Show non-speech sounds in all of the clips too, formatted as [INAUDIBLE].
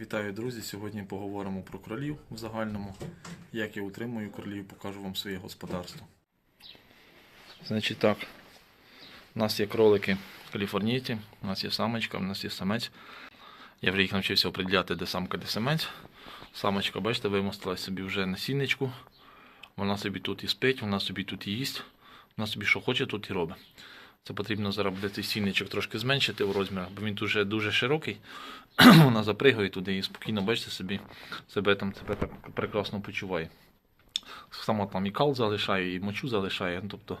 Вітаю, друзі! Сьогодні поговоримо про кролів в загальному. Як я утримую кролів, покажу вам своє господарство. Значить так, у нас є кролики каліфорнійці, у нас є самочка, у нас є самець. Я вже їх навчився определяти, де самка, де самець. Самочка, бачите, вимостила собі вже на сінничку. Вона собі тут і спить, вона собі тут і їсть. Вона собі що хоче, тут і робить. Це потрібно зараз буде цей сінничок трошки зменшити в розмірах, бо він дуже, дуже широкий. [CLEARS THROAT] Вона запригає туди і спокійно, бачите, собі себе там себе прекрасно почуває. Сама там і кал залишає, і мочу залишає. Ну, тобто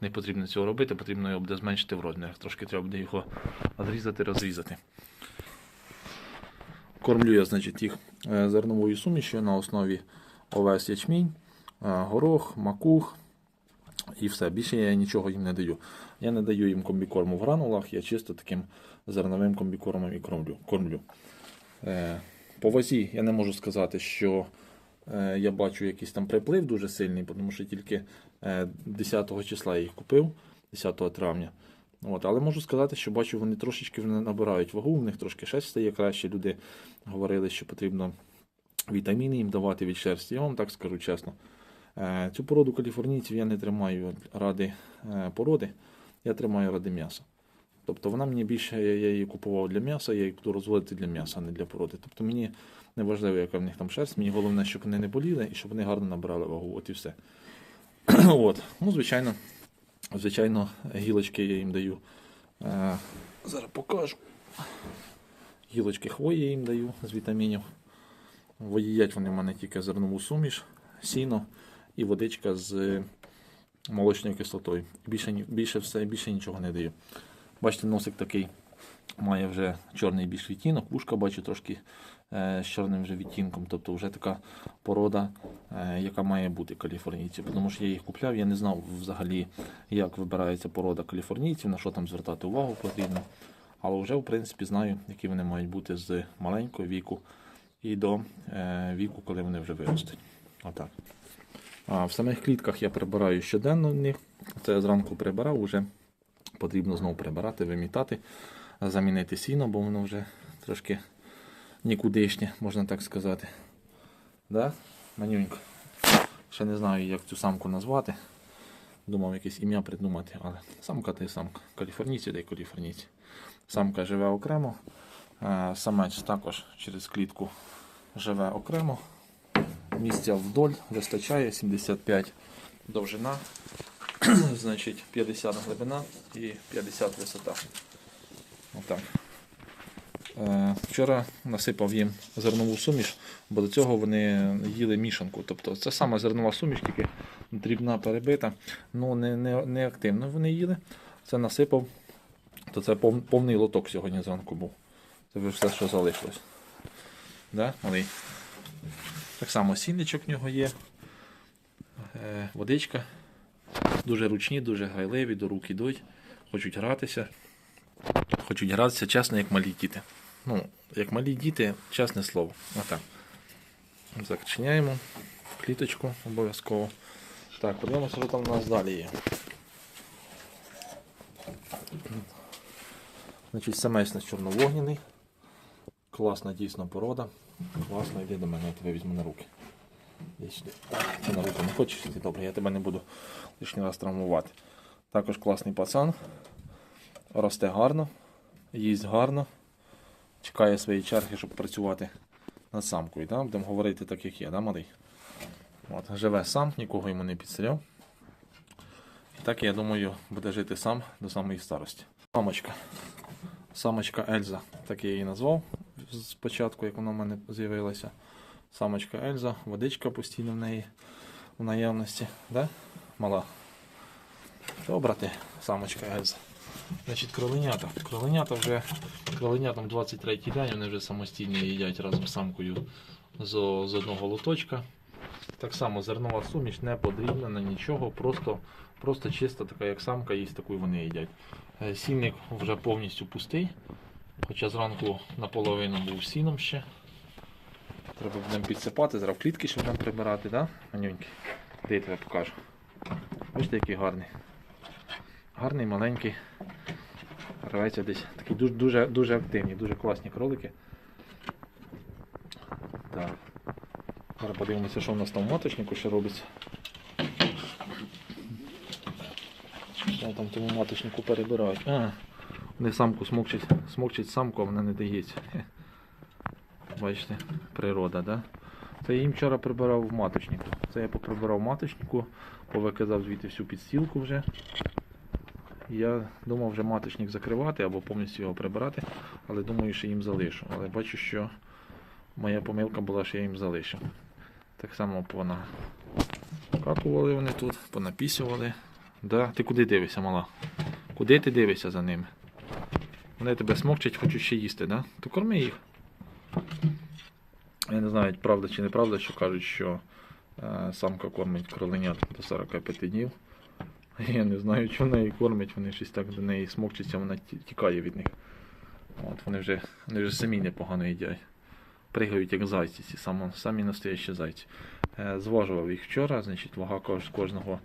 не потрібно цього робити, потрібно його буде зменшити в розмірах. Трошки треба буде його зрізати, розрізати. Кормлю я, значить, їх е, зерновою сумішю на основі овес ячмінь, е, горох, макух і все. Більше я нічого їм не даю. Я не даю їм комбікорму в гранулах, я чисто таким зерновим комбікормом і кормлю. кормлю. Е, По вазі я не можу сказати, що е, я бачу якийсь там приплив дуже сильний, тому що тільки е, 10 числа я їх купив, 10 травня. От, але можу сказати, що бачу, вони трошечки набирають вагу, у них трошки шерсть стає краще. Люди говорили, що потрібно вітаміни їм давати від шерсті. Я вам так скажу чесно. Е, Цю породу каліфорнійців я не тримаю ради е, породи, я тримаю ради м'яса. Тобто вона мені більше, я її купував для м'яса, я її буду розводити для м'яса, а не для породи. Тобто мені не важливо, яка в них там шерсть, мені головне, щоб вони не боліли і щоб вони гарно набрали вагу. От і все. [CLEARS THROAT] От. Ну, звичайно, звичайно, гілочки я їм даю. Е, зараз покажу. Гілочки хвої їм даю з вітамінів. Їдять вони в мене тільки зернову суміш, сіно і водичка з молочною кислотою. Більше, більше, все, більше нічого не даю. Бачите, носик такий має вже чорний більш відтінок, вушка бачу трошки е, з чорним вже відтінком. Тобто вже така порода, е, яка має бути каліфорнійців. Тому що я їх купляв, я не знав взагалі, як вибирається порода каліфорнійців, на що там звертати увагу потрібно. Але вже, в принципі, знаю, які вони мають бути з маленького віку і до е, віку, коли вони вже виростуть. Отак. В самих клітках я прибираю щоденно. Це я зранку прибирав, вже потрібно знову прибирати, вимітати, замінити сіно, бо воно вже трошки нікудишнє, можна так сказати. Да? Манюнько. Ще не знаю, як цю самку назвати. Думав якесь ім'я придумати, але самка та й самка. Каліфорнійці та й каліфорнійці. Самка живе окремо, е, самець також через клітку живе окремо. Місця вдоль вистачає 75 довжина, [CLEARS THROAT] значить 50 глибина і 50 висота. Отак. Е, Вчора насипав їм зернову суміш, бо до цього вони їли мішанку. Тобто це сама зернова суміш, тільки дрібна перебита, ну не, не, не активно вони їли. Це насипав, то це пов- повний лоток сьогодні зранку був. Це все, що залишилось. Да, малий? Так само сінничок в нього є. Е, водичка. Дуже ручні, дуже грайливі, до рук ідуть, хочуть гратися. Хочуть гратися, чесно, як малі діти. Ну, як малі діти, чесне слово. Отак. Зачиняємо кліточку обов'язково. Так, подивимося, що там у нас далі є. Значить, самець чорновогняний. Класна дійсно порода. Класно, йди до мене, я тебе візьму на руки. Сюди. Ти на руки не хочеш йти? Добре, я тебе не буду лишній раз травмувати. Також класний пацан. Росте гарно, їсть гарно. Чекає своєї черги, щоб працювати над самкою. Да? Будемо говорити так, як є, да, малий? От, живе сам, нікого йому не підстріляв. І так, я думаю, буде жити сам до самої старості. Самочка. Самочка Ельза, так я її назвав спочатку, як вона в мене з'явилася. Самочка Ельза, водичка постійно в неї в наявності. Да? Мала. Добра ти, самочка Ельза. Значить, кроленята. Кроленята вже кроленятам 23 день, вони вже самостійно їдять разом з самкою з, з одного лоточка. Так само зернова суміш не подрібнена, нічого, просто, просто чиста така, як самка, їсть таку вони їдять. Е, Сінник вже повністю пустий. Хоча зранку наполовину був сіном ще. Треба будемо підсипати, зараз клітки ще будемо прибирати, да? Манюньки. Де я тебе покажу. Бачите, який гарний. Гарний, маленький. Рветься десь. Такі дуже, дуже, дуже активні, дуже класні кролики. Так. Зараз подивимося, що в нас там в маточнику ще робиться. Що там тому маточнику перебирають. А, вони самку смокчать, смокчать самку, а вона не дається. [LAUGHS] Бачите, природа, да? Це я їм вчора прибирав в маточнику. Це я поприбирав в маточнику, повикидав звідти всю підстілку вже. Я думав вже маточник закривати або повністю його прибирати, але думаю, що їм залишу. Але бачу, що моя помилка була, що я їм залишив. Так само понакакували вони тут, понапісювали. Да? Ти куди дивишся, мала? Куди ти дивишся за ними? Вони тебе смокчать, хочуть ще їсти, да? То корми їх. Я не знаю, правда чи неправда, що кажуть, що е, самка кормить кроленят до 45 днів. [LAUGHS] Я не знаю, що неї кормить, вони щось так до неї смокчаться, вона тікає від них. От вони вже, вони вже самі непогано їдять. Пригають як зайці, ці самі, настоящі зайці. Е, зважував їх вчора, значить вага кож- кожного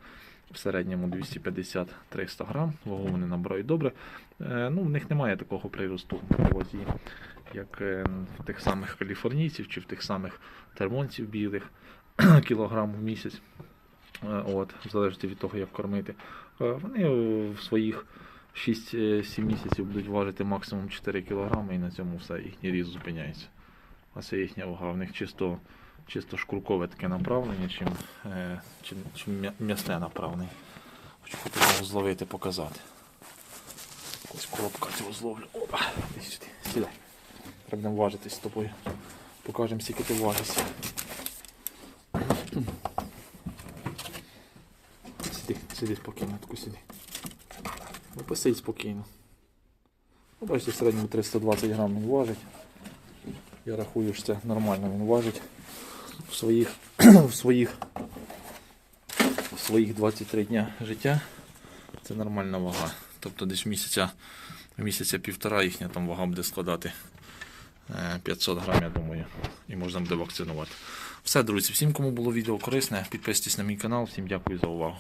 в середньому 250-300 грам. Вагу вони набирають добре. Е, ну, в них немає такого приросту вазі, як е, в тих самих каліфорнійців чи в тих самих термонців білих [CLEARS THROAT] кілограм в місяць. Е, От, в залежності від того, як кормити. Вони в своїх 6-7 місяців будуть важити максимум 4 кг і на цьому все, їхній ріст зупиняється. А це їхня вага. В них чисто, чисто шкуркове таке направлення, чим, е, чим, чим м'ясне направлення. Хочу його зловити, показати. Ось коробка цього зловлю. Опа, сюди, сідай. Треба будемо важитись з тобою. Покажемо, скільки ти важишся. Сиди, сиди спокійно, таку сиди. Ну, посидь спокійно. Ну, бачите, в середньому 320 грам він важить. Я рахую, що це нормально він важить. [CLEARS THROAT] В своїх, в своїх, в своїх 23 дня життя це нормальна вага. Тобто десь місяця, місяця півтора їхня там вага буде складати е, 500 грам, я думаю, і можна буде вакцинувати. Все, друзі, всім, кому було відео корисне, підписуйтесь на мій канал. Всім дякую за увагу.